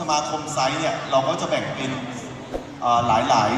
สมาคมไซต์เนี่ย เราก็จะแบ่งเป็นเอ่อหลาย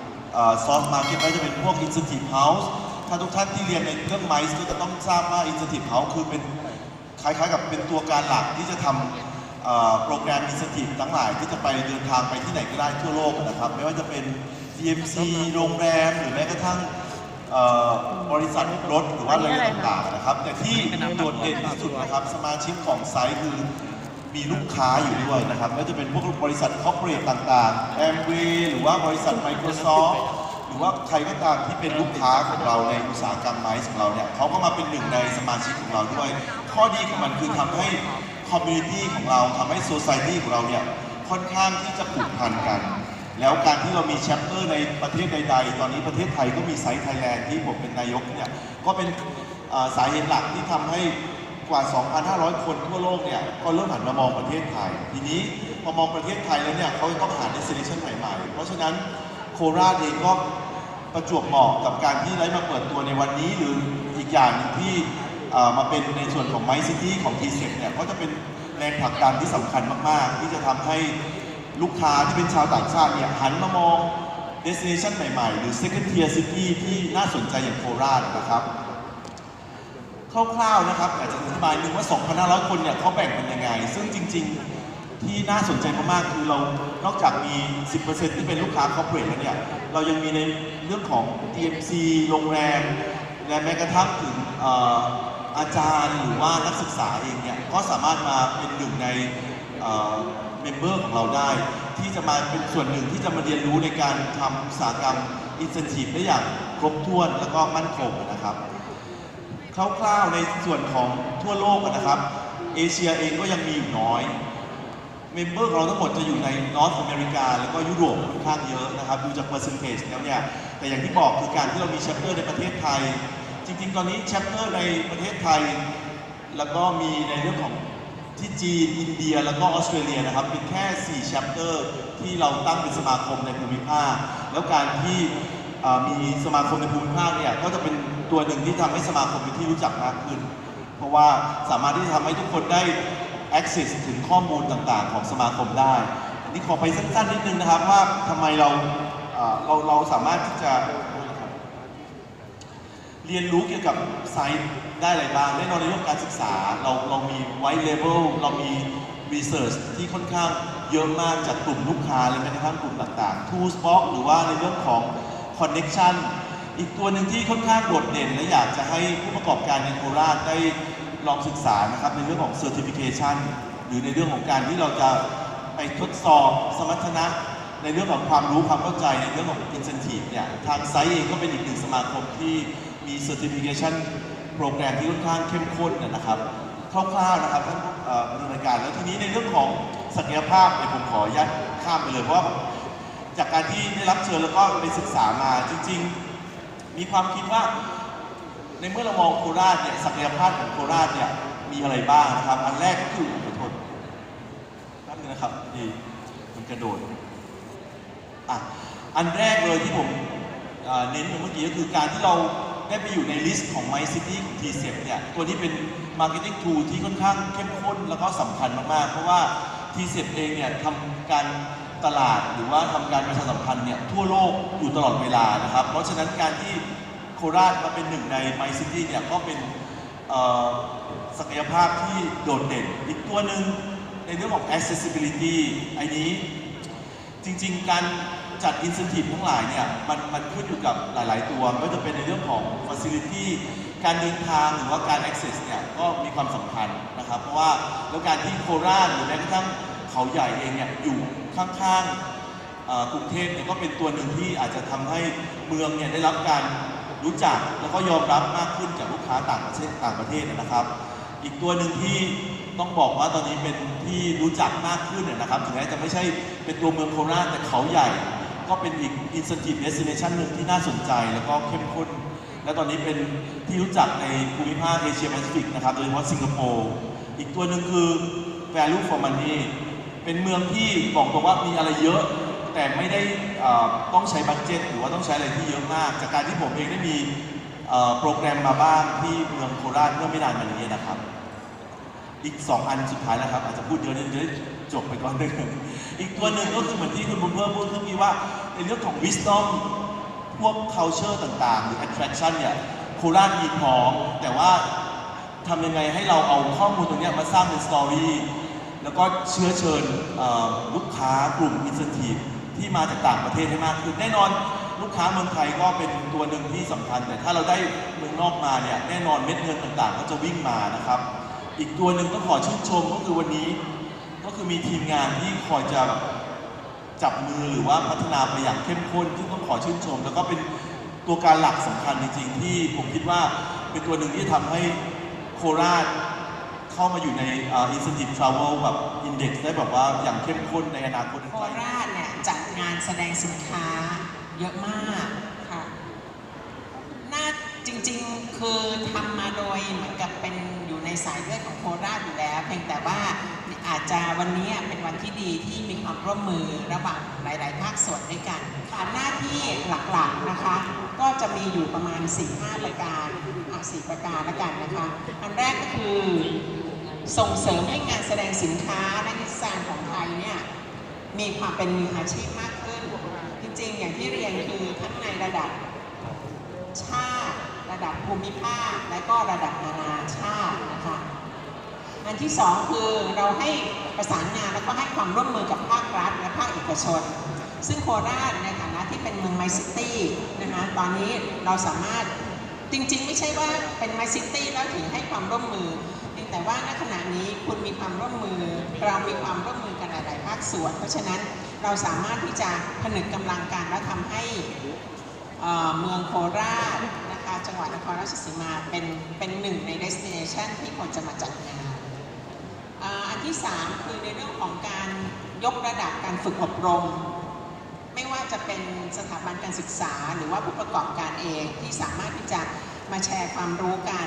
ๆซอสมาร์เก็ตไม่ว่าจะเป็นพวก Incentive House ถ้าทุกท่านที่เรียนในเครื่องไมซ์ก็จะต้องทราบว่า Incentive House คือเป็นคล้ายๆกับเป็นตัวการหลักที่จะทำโปรแกรม Incentive ทั้งหลายที่จะไปเดินทางไปที่ไหนก็ได้ทั่วโลกนะครับ ไม่ว่าจะเป็น DMC โรงแรม หรือแม้กระทั่งบริษัทรถหรือว่าอะไรต่างๆนะครับ แต่ที่โดดเด่นที่สุดนะครับ สมาชิกของไซต์คือ มีลูกค้าอยู่ด้วยนะครับไม่ว่าจะเป็นพวกบริษัทคอร์ปอเรทต่างๆ Amway หรือว่าบริษัท Microsoft หรือว่าใครก็ตามที่เป็นลูกค้าของเราในอุตสาหกรรมไมซ์ของเราเนี่ยเขาก็มาเป็นหนึ่งในสมาชิกของเราด้วย ข้อดีของมันคือทำให้คอมมูนิตี้ของเราทำให้โซซ i ตี้ของเราเนี่ยค่อนข้างที่จะผูกพันกัน แล้วการที่เรามีแชปเตอร์ในประเทศใด ๆ ตอนนี้ประเทศไทยก็มีไซต์ไทยแลนด์ที่ผมเป็นนายกเนี่ยก็เป็นสาเหตุหลักที่ทำให้ ว่า 2,500 คนทั่วโลกเนี่ยก็เริ่มหันมามองประเทศไทย ทีนี้พอมองประเทศไทยแล้วเนี่ยเขาจะต้องหา destination ใหม่ๆ เพราะฉะนั้นโคราชเองก็ประจวบเหมาะกับการที่ได้มาเปิดตัวในวันนี้หรืออีกอย่างหนึ่งที่มาเป็นในส่วนของ My City ของ t ีเซ็เนี่ยก็จะเป็นแรงผลักดันที่สำคัญมากๆ ที่จะทำให้ลูกค้าที่เป็นชาวต่างชาติเนี่ยหันมามอง destination ใหม่ๆ หรือ second tier city ที่น่าสนใจอย่างโคราชนะครับ คร่าวๆนะครับอยากจะอธิบายหนึ่งว่า 2,500 คนเนี่ยเขาแบ่งเป็นยังไง ซึ่งจริง ๆ ที่น่าสนใจมากๆ คือเรา นอกจากมี 10%ที่เป็นลูกค้า corporate แล้วเนี่ย เรายังมีในเรื่องของ DMC โรงแรม และแม้กระทั่งถึงออาจารย์หรือว่านักศึกษาเองเนี่ย ก็สามารถมาเป็นหนึ่งในเมมเบอร์ของเราได้ ที่จะมาเป็นส่วนหนึ่งที่จะมาเรียนรู้ในการทำอุตสาหกรรม incentive ได้อย่างครบถ้วนและก็มั่นคงนะครับ คร่าวๆในส่วนของทั่วโลกนะครับ เอเชียเองก็ยังมีอยู่น้อย เมมเบอร์ของเราทั้งหมดจะอยู่ในนอร์ทอเมริกา แล้วก็ยุโรปค่อนข้างเยอะนะครับ ดูจากเปอร์เซนเทจแล้วเนี่ย แต่อย่างที่บอกคือการที่เรามีแชปเตอร์ในประเทศไทย จริงๆ ตอนนี้แชปเตอร์ในประเทศไทย แล้วก็มีในเรื่องของที่จีน อินเดีย แล้วก็ออสเตรเลียนะครับเป็นแค่ 4 แชปเตอร์ที่เราตั้งเป็นสมาคมในภูมิภาค แล้วการที่มีสมาคมในภูมิภาคเนี่ยก็จะเป็น ตัวหนึ่งที่ทำให้สมาคมเป็นที่รู้จักมากขึ้น เพราะว่าสามารถที่จะทำให้ทุกคนได้ access ถึงข้อมูลต่างๆ ของสมาคมได้อันนี้ขอไปสั้นๆนิดนึงนะครับว่าทำไมเราเราเราสามารถที่จะเรียนรู้เกี่ยวกับไซต์ได้อะไรบ้างแน่นอนในเรื่องการศึกษาเราเรามีไว t ์เลเวลเรามีรีเสิร์ชที่ค่อนข้างเยอะมากจากกลุ่มลูกค้าเลยแม้กระทั่งกลุ่มต่างๆ Tools Box หรือว่าในเรื่องของ Connection อีกตัวหนึ่งที่ค่อนข้างโดดเด่น และอยากจะให้ผู้ประกอบการในโคราชได้ลองศึกษานะครับในเรื่องของ Certification หรือในเรื่องของการที่เราจะไปทดสอบสมรรถนะในเรื่องของความรู้ความเข้าใจในเรื่องของ incentive เนี่ยทางไซต์เองก็เป็นอีกหนึ่งสมาคมที่มี certification โปรแกรมที่ค่อนข้างเข้มข้นนะครับคร่าวๆนะครับท่านผู้ดำเนินการแล้วทีนี้ในเรื่องของศักยภาพเนี่ยผมขออนุญาตข้ามไปเลยเพราะว่าจากการที่ได้รับเชิญแล้วก็ไปศึกษามาจริง ๆ มีความคิดว่า ในเมื่อเรามองโคราชเนี่ยศักยภาพของโคราชเนี่ยมีอะไรบ้างนะครับ อันแรกก็คือขอโทษแป๊บนึงนะครับดีมันกระโดดอะอันแรกเลยที่ผมเน้นเมื่อกี้ก็คือการที่เราได้ไปอยู่ในลิสต์ของ My City ของ t c e p เนี่ย ตัวนี้เป็น Marketing Tool ที่ค่อนข้างเข้มข้นแล้วก็สำคัญมาก ๆ เพราะว่า t c e p เองเนี่ยทำการ ตลาดหรือว่าทำการประชาสัมพันธ์เนี่ยทั่วโลกอยู่ตลอดเวลานะครับ เพราะฉะนั้นการที่โคราชมาเป็นหนึ่งใน My City เนี่ยก็เป็นศักยภาพที่โดดเด่น อีกตัวหนึ่งในเรื่องของ accessibility ไอ้นี้จริง ๆ การจัด incentive ทั้งหลายเนี่ยมันมันขึ้นอยู่กับหลาย ๆ ตัวไม่ว่าจะเป็นในเรื่องของ facility การเดินทางหรือว่าการ access เนี่ยก็มีความสำคัญนะครับ เพราะว่าแล้วการที่โคราชหรือแม้กระทั่งเขาใหญ่เองเนี่ยอยู่ ข้างๆกรุงเทพเนี่ยก็เป็นตัวหนึ่งที่อาจจะทำให้เมืองเนี่ยได้รับการรู้จักแล้วก็ยอมรับมากขึ้นจากลูกค้าต่างประเทศต่างประเทศนะครับ อีกตัวหนึ่งที่ต้องบอกว่าตอนนี้เป็นที่รู้จักมากขึ้นเนยนะครับถึงแม้จะไม่ใช่เป็นตัวเมืองโคราชแต่เขาใหญ่ ก็เป็นอีก incentive destination หนึ่งที่น่าสนใจแล้วก็เข้มข้น และตอนนี้เป็นที่รู้จักในภูมิภาคเอเชียแปซิฟิกนะครับโดยเฉพาะสิงคโปร์อีกตัวหนึ่งคือ value for money เป็นเมืองที่บอกตรงว่ามีอะไรเยอะ แต่ไม่ได้ต้องใช้บัตเจ็ตหรือว่าต้องใช้อะไรที่เยอะมาก จากการที่ผมเองได้มีโปรแกรมมาบ้างที่เมืองโคราชเมื่อไม่นานมานี้นะครับ อีก 2 อันสุดท้ายนะครับ อาจจะพูดเยอะนิดจะได้จบไปก่อนหนึ่งอีกตัวหนึ่งก็คือเหมือนที่คุณบุญเพิ่มพูดเมื่อกี้ว่าในเรื่องของ wisdom พวก culture ต่างๆ หรือ attraction เนี่ยโคราชมีพร้อมแต่ว่าทำยังไงให้เราเอาข้อมูลตรงนี้มาสร้างเป็นสตอรี่ แล้วก็เชื้อเชิญลูกค้ากลุ่ม incentive ที่มาจากต่างประเทศให้มากขึ้นแน่นอนลูกค้าเมืองไทยก็เป็นตัวหนึ่งที่สำคัญ แต่ถ้าเราได้เมืองนอกมาเนี่ยแน่นอนเม็ดเงินต่างๆ ก็จะวิ่งมานะครับ อีกตัวหนึ่งต้องขอชื่นชมก็คือวันนี้ ก็คือมีทีมงานที่คอยจะจับมือหรือว่าพัฒนาไปอย่างเข้มข้นที่ต้องขอชื่นชม แล้วก็เป็นตัวการหลักสำคัญจริงๆ ที่ผมคิดว่าเป็นตัวหนึ่งที่ทำให้โคราช เข้ามาอยู่ในอ่อ incentive travel แบบ index ได้แบบว่าอย่างเข้มข้นในอนาคตอันโคราชเนี่ยจัดงานแสดงสินค้าเยอะมากค่ะน่าจริงๆคือทำมาโดยเหมือนกับเป็นอยู่ในสายเลือดของโคราชอยู่แล้ว เพียงแต่ว่าอาจจะวันนี้เป็นวันที่ดีที่มีความร่วมมือระหว่างหลาย ๆ ภาคส่วนด้วยกันหน้าที่หลักๆนะคะ ก็จะมีอยู่ประมาณ4-5ประการอะ4ประการแล้วกันนะคะ อันแรกก็คือ ส่งเสริมให้งานแสดงสินค้าและนิสสานของไทยเนี่ยมีความเป็นมืออาชีพมากขึ้น จริงๆ อย่างที่เรียนคือทั้งในระดับชาติ ระดับภูมิภาค และก็ระดับนานาชาตินะคะอันที่สองคือเราให้ประสานงานแล้วก็ให้ความร่วมมือกับภาครัฐและภาคเอกชน ซึ่งโคราชในฐานะที่เป็นเมืองไมซิตี้นะคะตอนนี้เราสามารถจริงๆ ไม่ใช่ว่าเป็นไมซิตี้แล้วถึงให้ความร่วมมือ แต่ว่าณขณะนี้คุณมีความร่วมมือ เรามีความร่วมมือกันหลาย ๆ ภาคส่วน เพราะฉะนั้นเราสามารถที่จะผนึกกำลังกันและทำให้เมืองโคราชนะคะจังหวัดนครราชสีมาเป็นเป็นหนึ่งใน destination ที่คนจะมาจัดงานอ,อันที่ 3 คือในเรื่องของการยกระดับการฝึกอบรม ไม่ว่าจะเป็นสถาบันการศึกษา หรือว่าผู้ประกอบการเองที่สามารถที่จะมาแชร์ความรู้กัน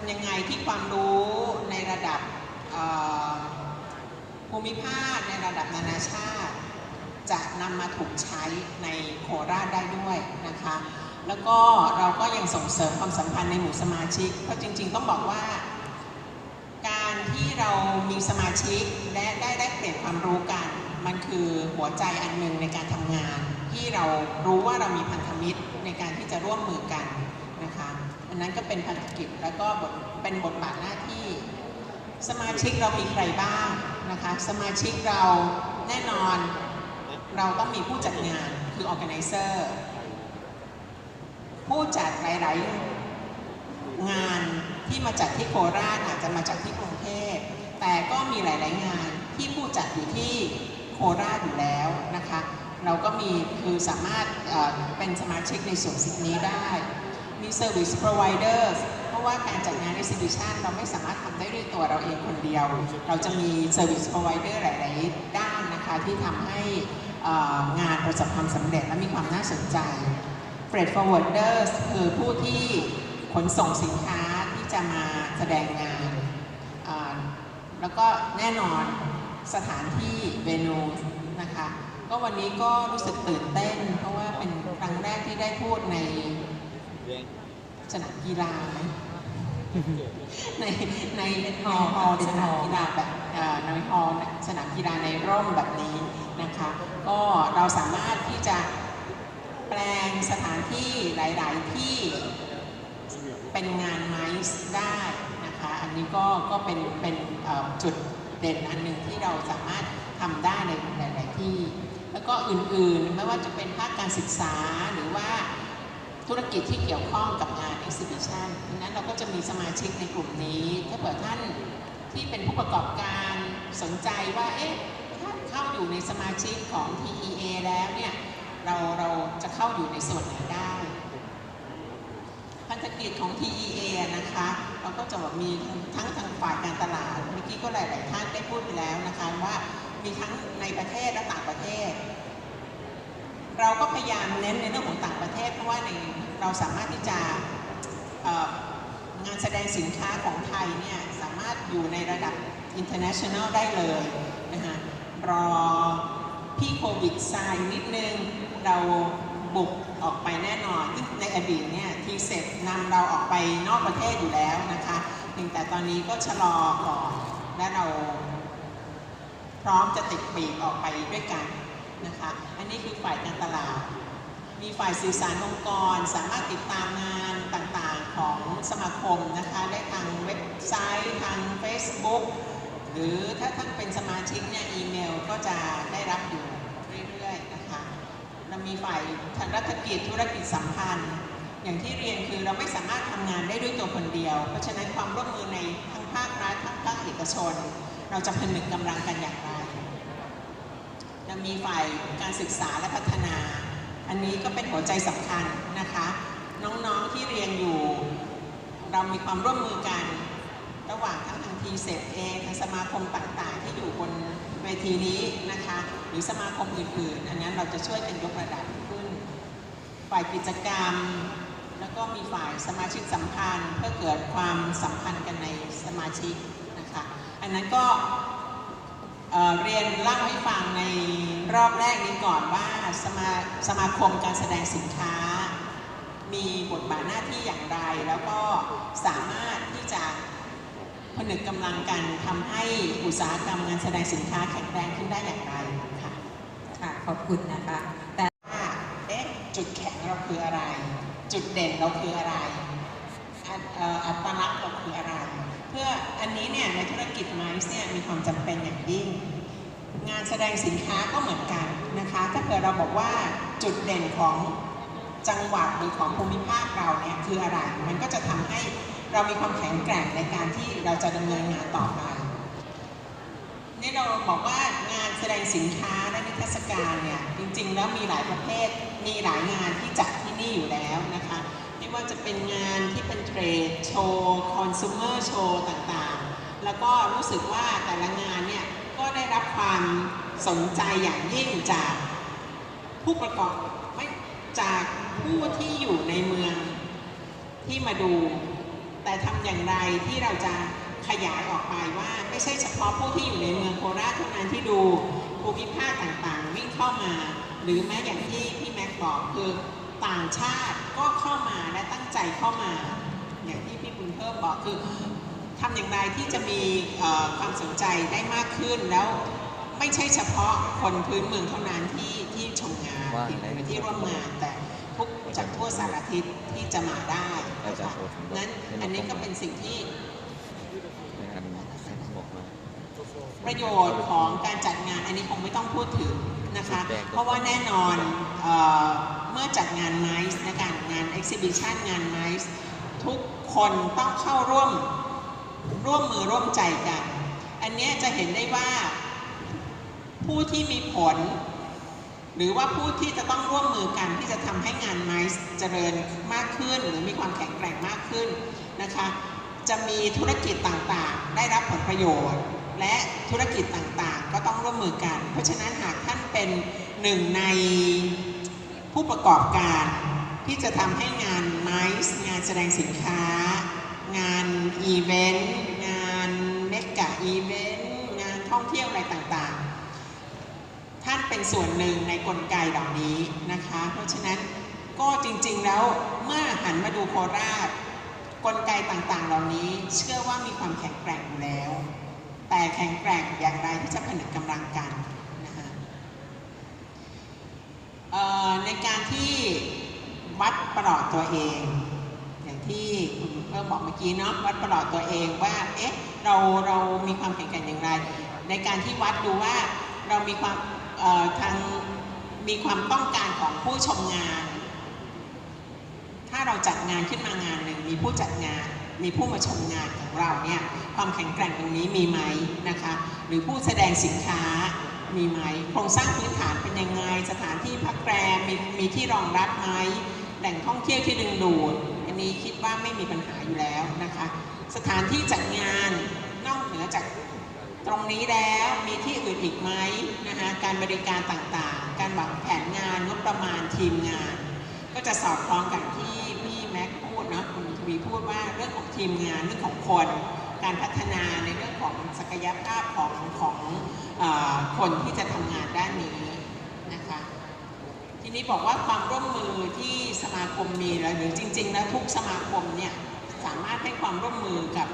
ทำยังไงที่ความรู้ในระดับภูมิภาคในระดับนานาชาติ จะนำมาถูกใช้ในโคราชได้ด้วยนะคะ แล้วก็เราก็ยังส่งเสริมความสัมพันธ์ในหมู่สมาชิก เพราะจริง ๆ ต้องบอกว่า การที่เรามีสมาชิกและได้ได้เปลี่ยนความรู้กัน มันคือหัวใจอันหนึ่งในการทำงาน ที่เรารู้ว่าเรามีพันธมิตรในการที่จะร่วมมือกัน อันนั้นก็เป็นพันธกิจแล้วก็บทเป็นบทบาทหน้าที่ สมาชิกเรามีใครบ้างนะคะ สมาชิกเราแน่นอนเราต้องมีผู้จัดงานคือ organizer ผู้จัดหลาย ๆ งานที่มาจัดที่โคราชอาจจะมาจากที่กรุงเทพแต่ก็มีหลาย ๆ งานที่ผู้จัดอยู่ที่โคราชอยู่แล้วนะคะ เราก็มีคือสามารถเเป็นสมาชิกในส่วนสิ่งนี้ได้ มี Service Providers เพราะว่าการจัดงาน Exhibition เราไม่สามารถทำได้ด้วยตัวเราเองคนเดียว เราจะมี Service Provider หลาย ๆ ด้านนะคะที่ทำให้งานประสบความสำเร็จและมีความน่าสนใจ Freight Forwarders คือผู้ที่ขนส่งสินค้าที่จะมาแสดงงาน แล้วก็แน่นอนสถานที่เวนูนะคะ ก็วันนี้ก็รู้สึกตื่นเต้น เพราะว่าเป็นครั้งแรกที่ได้พูดใน สนามกีฬาไหมในในฮอลล์ฮอลล์ในสนามกีฬาแบบเอ่อในฮอลล์สนามกีฬาในร่มแบบนี้นะคะ ก็เราสามารถที่จะแปลงสถานที่หลาย ๆ ที่เป็นงานไมซ์ได้นะคะ อันนี้ก็ก็เป็นเป็นเอ่อจุดเด่นอันหนึ่งที่เราสามารถทำได้ในหลาย ๆ ที่ แล้วก็อื่น ๆ ไม่ว่าจะเป็นภาคการศึกษาหรือว่า ธุรกิจที่เกี่ยวข้องกับงาน exhibition ดังนั้นเราก็จะมีสมาชิกในกลุ่มนี้ ถ้าเผื่อท่านที่เป็นผู้ประกอบการสนใจว่า เอ๊ะถ้าเข้าอยู่ในสมาชิกของ TEA แล้วเนี่ย เราเราจะเข้าอยู่ในส่วนไหนได้พันธกิจของ TEA นะคะ เราก็จะมีทั้งทางฝ่ายการตลาด เมื่อกี้ก็หลาย ๆ ท่านได้พูดไปแล้วนะคะว่ามีทั้งในประเทศและต่างประเทศ เราก็พยายามเน้นในเรื่องของต่างประเทศ เพราะว่าในเราสามารถที่จะงานแสดงสินค้าของไทยเนี่ยสามารถอยู่ในระดับ international ได้เลยนะคะรอพี่โควิดซายนิดนึง เราบุกออกไปแน่นอนซึ่งในอดีตเนี่ยทีเสร็จนำเราออกไปนอกประเทศอยู่แล้วนะคะเพียงแต่ตอนนี้ก็ชะลอก่อนและเราพร้อมจะติดปีกออกไปด้วยกันนะคะ อันนี้คือฝ่ายการตลาด มีฝ่ายสื่อสารองค์กร สามารถติดตามงานต่างๆของสมาคมนะคะได้ทางเว็บไซต์ทาง Facebook หรือถ้าท่านเป็นสมาชิกเนี่ยอีเมลก็จะได้รับอยู่เรื่อยๆนะคะเรามีฝ่ายทางรัฐกิจธุรกิจสัมพันธ์ อย่างที่เรียนคือเราไม่สามารถทำงานได้ด้วยตัวคนเดียว เพราะฉะนั้นความร่วมมือในทั้งภาครัฐทั้งภาคเอกชน เราจะผนึกกำลังกันอย่างไร มีฝ่ายการศึกษาและพัฒนา อันนี้ก็เป็นหัวใจสำคัญนะคะ น้องๆที่เรียนอยู่ เรามีความร่วมมือกัน ระหว่างทั้งทางทีเซเองทางสมาคมต่างๆ ที่อยู่บนเวทีนี้นะคะ หรือสมาคมอื่นๆ อันนั้นเราจะช่วยกันยกระดับขึ้น ฝ่ายกิจกรรม แล้วก็มีฝ่ายสมาชิกสัมพันธ์เพื่อเกิดความสัมพันธ์กันในสมาชิกนะคะ อันนั้นก็ เเรียนเล่าให้ฟังในรอบแรกนี้ก่อนว่าสมาสมาคมการแสดงสินค้า มีบทบาทหน้าที่อย่างไร แล้วก็สามารถที่จะผนึกกำลังกันทำให้อุตสาหกรรมงานแสดงสินค้าแข็งแรงขึ้นได้อย่างไรค่ะค่ะขอบคุณนะคะ แต่ว่าเอ๊ะจุดแข็งเราคืออะไร จุดเด่นเราคืออะไรอัตลักษณ์เราคืออะไร เพื่ออันนี้เนี่ยในธุรกิจไมซ์เนี่ยมีความจำเป็นอย่างยิ่ง งานแสดงสินค้าก็เหมือนกันนะคะ ถ้าเกิดเราบอกว่าจุดเด่นของจังหวัดหรือของภูมิภาคเราเนี่ยคืออะไร มันก็จะทำให้เรามีความแข็งแกร่งในการที่เราจะดำเนินงานต่อไปนี่เราบอกว่างานแสดงสินค้าและนิทรรศการเนี่ยจริงๆ แล้วมีหลายประเภทมีหลายงานที่จัดที่นี่อยู่แล้วนะคะ ไม่ว่าจะเป็นงานที่เป็นเทรดโชว์คอน sumer โชว์ต่างๆ แล้วก็รู้สึกว่าแต่ละงานเนี่ยก็ได้รับความสนใจอย่างยิ่งจากผู้ประกอบไม่จากผู้ที่อยู่ในเมืองที่มาดู แต่ทำอย่างไรที่เราจะขยายออกไปว่าไม่ใช่เฉพาะผู้ที่อยู่ในเมืองโคราชเท่านั้นที่ดูภูมิภาคต่างๆ วิ่งเข้ามา หรือแม้อย่างที่พี่แม็กบอกคือ ต่างชาติก็เข้ามาและตั้งใจเข้ามา อย่างที่พี่บุญเพิ่มบอกคือทำอย่างไรที่จะมีเอ่อความสนใจได้มากขึ้นแล้วไม่ใช่เฉพาะคนพื้นเมืองเท่านั้นที่ที่ชมงานที่หรือที่ร่วมงาน แต่ทุกจากทั่วสารทิศที่จะมาได้นะคะนั้นอันนี้ก็เป็นสิ่งที่ในอันบอกมาประโยชน์ของการจัดงานอันนี้คงไม่ต้องพูดถึงนะคะ เพราะว่าแน่นอนเออเมื่อจัดงานไมซ์นะคะงาน exhibition งานไมซ์ทุกคนต้องเข้าร่วมร่วมมือร่วมใจกัน อันนี้จะเห็นได้ว่าผู้ที่มีผล หรือว่าผู้ที่จะต้องร่วมมือกันที่จะทำให้งานไมซ์เจริญมากขึ้น หรือมีความแข็งแกร่งมากขึ้นนะคะจะมีธุรกิจต่างๆ ได้รับผลประโยชน์ และธุรกิจต่างๆ ก็ต้องร่วมมือกัน เพราะฉะนั้นหากท่านเป็นหนึ่งใน ผู้ประกอบการที่จะทำให้งานไมซ์งานแสดงสินค้า งานอีเวนต์งานเมกะอีเวนต์งานท่องเที่ยวอะไรต่างๆ ท่านเป็นส่วนหนึ่งในกลไกเหล่านี้นะคะ เพราะฉะนั้นก็จริงๆแล้วเมื่อหันมาดูโคราชกลไกต่างๆ เหล่านี้เชื่อว่ามีความแข็งแกร่งอยู่แล้ว แต่แข็งแกร่งอย่างไรที่จะผนึกกำลังกันนะคะเอ่อ ในการที่วัดประหลอดตัวเอง อย่างที่คุณเพิ่มบอกเมื่อกี้เนาะวัดประหลอดตัวเองว่าเอ๊ะเราเรามีความแข็งแกร่งอย่างไร ในการที่วัดดูว่าเรามีความทางมีความต้องการของผู้ชมงาน ถ้าเราจัดงานขึ้นมางานหนึ่งมีผู้จัดงานมีผู้มาชมงานของเราเนี่ยความแข็งแกร่งตรงนี้มีไหมนะคะ หรือผู้แสดงสินค้า มีไหมโครงสร้างพื้นฐานเป็นยังไง สถานที่พักแรมมีมีที่รองรับไหมแหล่งท่องเที่ยวที่ดึงดูดอันนี้คิดว่าไม่มีปัญหาอยู่แล้วนะคะ สถานที่จัดงานนอกเหนือจากตรงนี้แล้วมีที่อื่นอีกไหมนะคะการบริการต่างๆ การวางแผนงานงบประมาณทีมงาน ก็จะสอดคล้องกับที่พี่แม็กพูดนะคุณทวีพูดว่าเรื่องของทีมงานเรื่องของคน การพัฒนาในเรื่องของศักยภาพของของอคนที่จะทำงานด้านนี้นะคะทีนี้บอกว่าความร่วมมือที่สมาคมมีแล้วหรือจริงๆแล้วทุกสมาคมเนี่ยสามารถให้ความร่วมมือกับ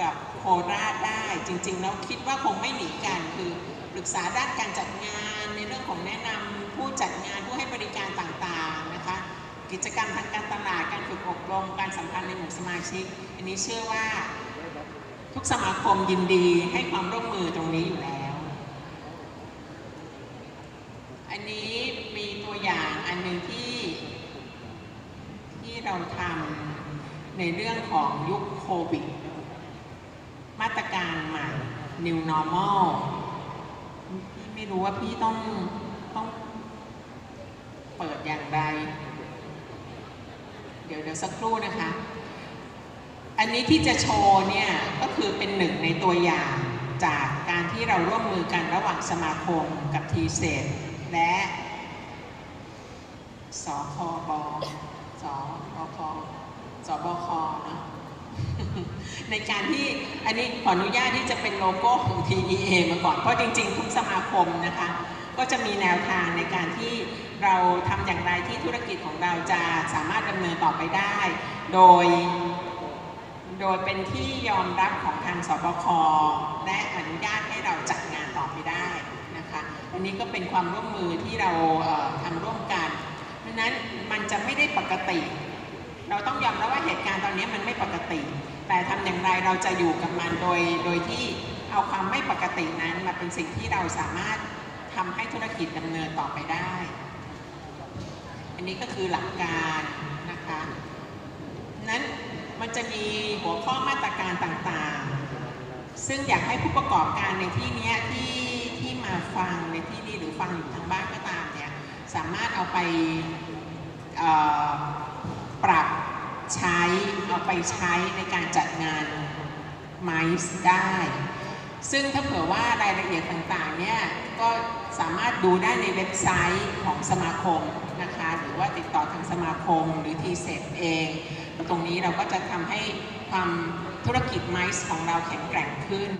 กับโคราชได้จริงๆแล้วคิดว่าคงไม่หนีกันคือปรึกษาด้านการจัดงานในเรื่องของแนะนำผู้จัดงานผู้ให้บริการต่างๆนะคะ กิจกรรมทางการตลาดการฝึกอบรมการสัมพันธ์ในหมู่สมาชิก อันนี้เชื่อว่า ทุกสมาคมยินดีให้ความร่วมมือตรงนี้อยู่แล้ว อันนี้มีตัวอย่างอันหนึ่งที่ ที่เราทำในเรื่องของยุคโควิด มาตรการใหม่ New Normal พี่ไม่รู้ว่าพี่ต้องต้องเปิดอย่างไร เดี๋ยวเดี๋ยวสักครู่นะคะ อันนี้ที่จะโชว์เนี่ยก็คือเป็นหนึ่งในตัวอย่างจากการที่เราร่วมมือกันระหว่างสมาคมกับทีเซและสคบสบคสบคเนะในการที่อันนี้ขออนุญาตที่จะเป็นโลโก้ของ TEA มาก่อน เพราะจริงๆ ทุกสมาคมนะคะ ก็จะมีแนวทางในการที่เราทำอย่างไรที่ธุรกิจของเราจะสามารถดำเนินต่อไปได้ โดย โดยเป็นที่ยอมรับของทางสบคและอนุญาตให้เราจัดงานต่อไปได้นะคะอันนี้ก็เป็นความร่วมมือที่เราเอ่อทำร่วมกันเพราะฉะนั้นมันจะไม่ได้ปกติ เราต้องยอมรับว่าเหตุการณ์ตอนนี้มันไม่ปกติ แต่ทำอย่างไรเราจะอยู่กับมันโดยโดยที่เอาความไม่ปกตินั้นมาเป็นสิ่งที่เราสามารถทำให้ธุรกิจดำเนินต่อไปได้ อันนี้ก็คือหลักการนะคะนั้น มันจะมีหัวข้อมาตรการต่างๆ ซึ่งอยากให้ผู้ประกอบการในที่นี้ที่ที่มาฟังในที่นี้หรือฟังอยู่ทางบ้านก็ตามเนี่ยสามารถเอาไปปรับใช้เอาไปใช้ในการจัดงานไมซ์ได้ ซึ่งถ้าเผื่อว่ารายละเอียดต่างๆเนี่ยก็สามารถดูได้ในเว็บไซต์ของสมาคมนะคะ หรือว่าติดต่อทางสมาคมหรือทีเซเอง ตรงนี้เราก็จะทำให้ความธุรกิจไมซ์ของเราแข็งแกร่งขึ้น